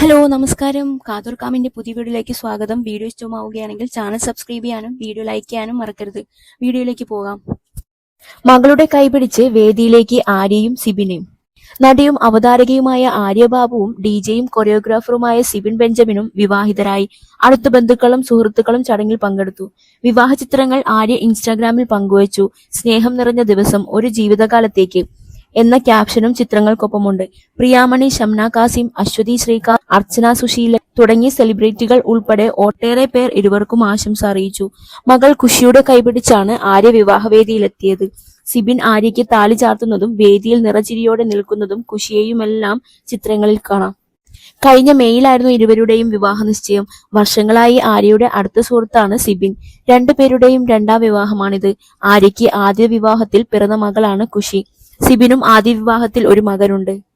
Hello നമസ്കാരം. കാതൂർക്കാമിന്റെ പുതിയ വീഡിയോയിലേക്ക് സ്വാഗതം. വീഡിയോ ഇഷ്ടമാവുകയാണെങ്കിൽ ചാനൽ സബ്സ്ക്രൈബ് ചെയ്യാനും വീഡിയോ ലൈക്ക് ചെയ്യാനും മറക്കരുത്. വീഡിയോയിലേക്ക് പോകാം. മകളുടെ കൈപിടിച്ച് വേദിയിലേക്ക് ആര്യയും സിബിനും നടിയും അവതാരകയുമായ ആര്യബാബുവും ഡി ജെയും കൊറിയോഗ്രാഫറുമായ സിബിൻ ബെഞ്ചമിനും വിവാഹിതരായി. അടുത്ത ബന്ധുക്കളും സുഹൃത്തുക്കളും ചടങ്ങിൽ പങ്കെടുത്തു. വിവാഹ ചിത്രങ്ങൾ ആര്യ ഇൻസ്റ്റാഗ്രാമിൽ പങ്കുവച്ചു. സ്നേഹം നിറഞ്ഞ ദിവസം ഒരു ജീവിതകാലത്തേക്ക് എന്ന ക്യാപ്ഷനും ചിത്രങ്ങൾക്കൊപ്പമുണ്ട്. പ്രിയാമണി ഷംന കാസിം അശ്വതി ശ്രീകാന്ത് അർച്ചന സുശീല തുടങ്ങിയ സെലിബ്രിറ്റികൾ ഉൾപ്പെടെ ഒട്ടേറെ പേർ ഇരുവർക്കും ആശംസ അറിയിച്ചു. മകൾ ഖുഷിയുടെ കൈപിടിച്ചാണ് ആര്യ വിവാഹവേദിയിലെത്തിയത്. സിബിൻ ആര്യയ്ക്ക് താലി ചാർത്തുന്നതും വേദിയിൽ നിറചിരിയോടെ നിൽക്കുന്നതും ഖുഷിയെയുമെല്ലാം ചിത്രങ്ങളിൽ കാണാം. കഴിഞ്ഞ മെയ്യിലായിരുന്നു ഇരുവരുടെയും വിവാഹ നിശ്ചയം. വർഷങ്ങളായി ആര്യയുടെ അടുത്ത സുഹൃത്താണ് സിബിൻ. രണ്ടുപേരുടെയും രണ്ടാം വിവാഹമാണിത്. ആര്യയ്ക്ക് ആദ്യ വിവാഹത്തിൽ പിറന്ന മകളാണ് ഖുഷി. സിബിനും ആദ്യ വിവാഹത്തിൽ ഒരു മകനുണ്ട്.